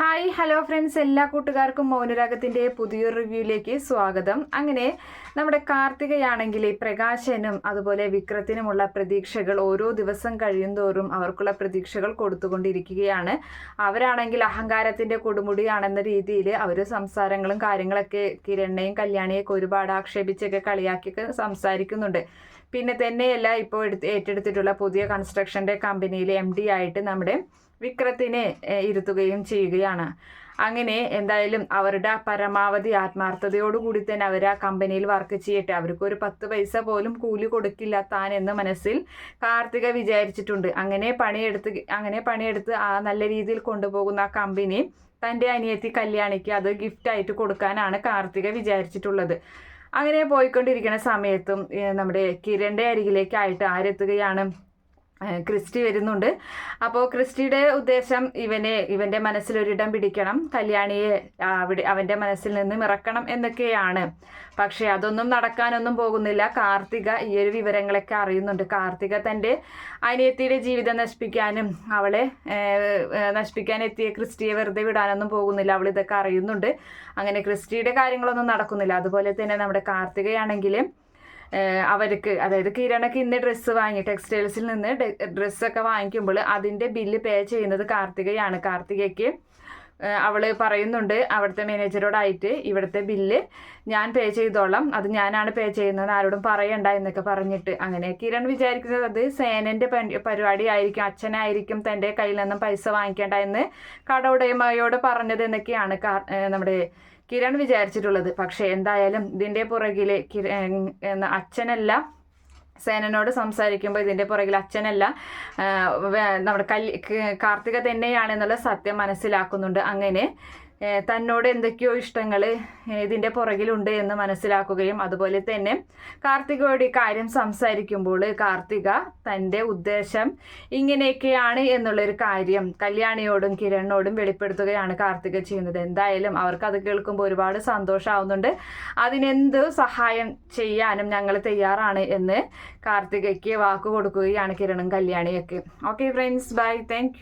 Hi hello friends. എല്ലാ കൂട്ടുകാർക്കും മൗനരാഗത്തിന്റെ പുതിയൊരു റിവ്യൂയിലേക്ക് സ്വാഗതം. അങ്ങനെ നമ്മുടെ കാർത്തികയാണെങ്കിൽ പ്രകാശനും അതുപോലെ വിക്രത്തിനുമുള്ള പ്രതീക്ഷകൾ ഓരോ ദിവസം കഴിയുന്തോറും അവർക്കുള്ള പ്രതീക്ഷകൾ കൊടുത്തുകൊണ്ടിരിക്കുകയാണ്. അവരാണെങ്കിൽ അഹങ്കാരത്തിന്റെ കൊടുമുടിയാണെന്ന രീതിയിൽ അവർ സംസാരങ്ങളും കാര്യങ്ങളൊക്കെ കിരണ്ണയും കല്യാണിയൊക്കെ ഒരുപാട് ആക്ഷേപിച്ചൊക്കെ കളിയാക്കിയൊക്കെ സംസാരിക്കുന്നുണ്ട്. പിന്നെ തന്നെയല്ല ഇപ്പോൾ എടുത്ത് ഏറ്റെടുത്തിട്ടുള്ള പുതിയ കൺസ്ട്രക്ഷന്റെ കമ്പനിയിലെ എം ഡി ആയിട്ട് നമ്മുടെ വിക്രത്തിനെ ഇരുത്തുകയും ചെയ്യുകയാണ്. അങ്ങനെ എന്തായാലും അവരുടെ പരമാവധി ആത്മാർത്ഥതയോടുകൂടി തന്നെ അവർ ആ കമ്പനിയിൽ വർക്ക് ചെയ്യട്ടെ. അവർക്ക് ഒരു പത്ത് പൈസ പോലും കൂലി കൊടുക്കില്ല താൻ എന്ന് മനസ്സിൽ കാർത്തിക വിചാരിച്ചിട്ടുണ്ട്. അങ്ങനെ പണിയെടുത്ത് അങ്ങനെ പണിയെടുത്ത് ആ നല്ല രീതിയിൽ കൊണ്ടുപോകുന്ന ആ കമ്പനി തന്റെ അനിയത്തി കല്യാണിക്ക് അത് ഗിഫ്റ്റായിട്ട് കൊടുക്കാനാണ് കാർത്തിക വിചാരിച്ചിട്ടുള്ളത്. അങ്ങനെ പോയിക്കൊണ്ടിരിക്കുന്ന സമയത്തും നമ്മുടെ കിരണിന്റെ അരികിലേക്കായിട്ട് ആരെത്തുകയാണ് ക്രിസ്റ്റി വരുന്നുണ്ട്. അപ്പോൾ ക്രിസ്റ്റിയുടെ ഉദ്ദേശം ഇവനെ ഇവന്റെ മനസ്സിലൊരിടം പിടിക്കണം. കല്യാണിയെ അവിടെ അവന്റെ മനസ്സിൽ നിന്ന് ഇറക്കണം എന്നൊക്കെയാണ്. പക്ഷേ അതൊന്നും നടക്കാനൊന്നും പോകുന്നില്ല. കാർത്തിക ഈ ഒരു വിവരങ്ങളൊക്കെ അറിയുന്നുണ്ട്. കാർത്തിക തന്റെ അനിയത്തിയുടെ ജീവിതം നശിപ്പിക്കാനും അവളെ നശിപ്പിക്കാൻ എത്തിയ ക്രിസ്റ്റിയെ വെറുതെ വിടാനൊന്നും പോകുന്നില്ല. അവൾ ഇതൊക്കെ അറിയുന്നുണ്ട്. അങ്ങനെ ക്രിസ്റ്റിയുടെ കാര്യങ്ങളൊന്നും നടക്കുന്നില്ല. അതുപോലെ തന്നെ നമ്മുടെ കാർത്തികയാണെങ്കിൽ അവർക്ക് അതായത് കിരണക്ക് ഇന്ന് ഡ്രസ്സ് വാങ്ങി ടെക്സ്റ്റൈൽസിൽ നിന്ന് ഡ്രസ്സൊക്കെ വാങ്ങിക്കുമ്പോൾ അതിന്റെ ബില്ല് പേ ചെയ്യുന്നത് കാർത്തികയാണ്. കാർത്തികയ്ക്ക് അവൾ പറയുന്നുണ്ട് അവിടുത്തെ മാനേജറോടായിട്ട് ഇവിടുത്തെ ബില്ല് ഞാൻ പേ ചെയ്തോളാം. അത് ഞാനാണ് പേ ചെയ്യുന്നത് ആരോടും പറയണ്ട എന്നൊക്കെ പറഞ്ഞിട്ട് അങ്ങനെ കിരൺ വിചാരിക്കുന്നത്. അത് സേനന്റെ പരിപാടി ആയിരിക്കും അച്ഛനായിരിക്കും തന്റെ കയ്യിൽ നിന്നും പൈസ വാങ്ങിക്കേണ്ട എന്ന് കട പറഞ്ഞത് എന്നൊക്കെയാണ് നമ്മുടെ കിരൺ വിചാരിച്ചിട്ടുള്ളത്. പക്ഷേ എന്തായാലും ഇതിന്റെ പുറകിലെ അച്ഛനല്ല സേനനോട് സംസാരിക്കുമ്പോൾ ഇതിന്റെ പുറകിൽ അച്ഛനല്ല നമ്മുടെ കല്യ കാർത്തിക തന്നെയാണെന്നുള്ള സത്യം മനസ്സിലാക്കുന്നുണ്ട് അങ്ങനെ. തന്നോട് എന്തൊക്കെയോ ഇഷ്ടങ്ങൾ ഇതിന്റെ പുറകിലുണ്ട് എന്ന് മനസ്സിലാക്കുകയും അതുപോലെ തന്നെ കാർത്തികയോട് ഈ കാര്യം സംസാരിക്കുമ്പോൾ കാർത്തിക തന്റെ ഉദ്ദേശം ഇങ്ങനെയൊക്കെയാണ് എന്നുള്ളൊരു കാര്യം കല്യാണിയോടും കിരണിനോടും വെളിപ്പെടുത്തുകയാണ് കാർത്തിക ചെയ്യുന്നത്. എന്തായാലും അവർക്ക് അത് കേൾക്കുമ്പോൾ ഒരുപാട് സന്തോഷമാവുന്നുണ്ട് അതിനെന്ത് സഹായം ചെയ്യാനും ഞങ്ങൾ തയ്യാറാണ് എന്ന് കാർത്തികയ്ക്ക് വാക്ക് കൊടുക്കുകയാണ് കിരണും കല്യാണിയൊക്കെ. Okay friends bye thank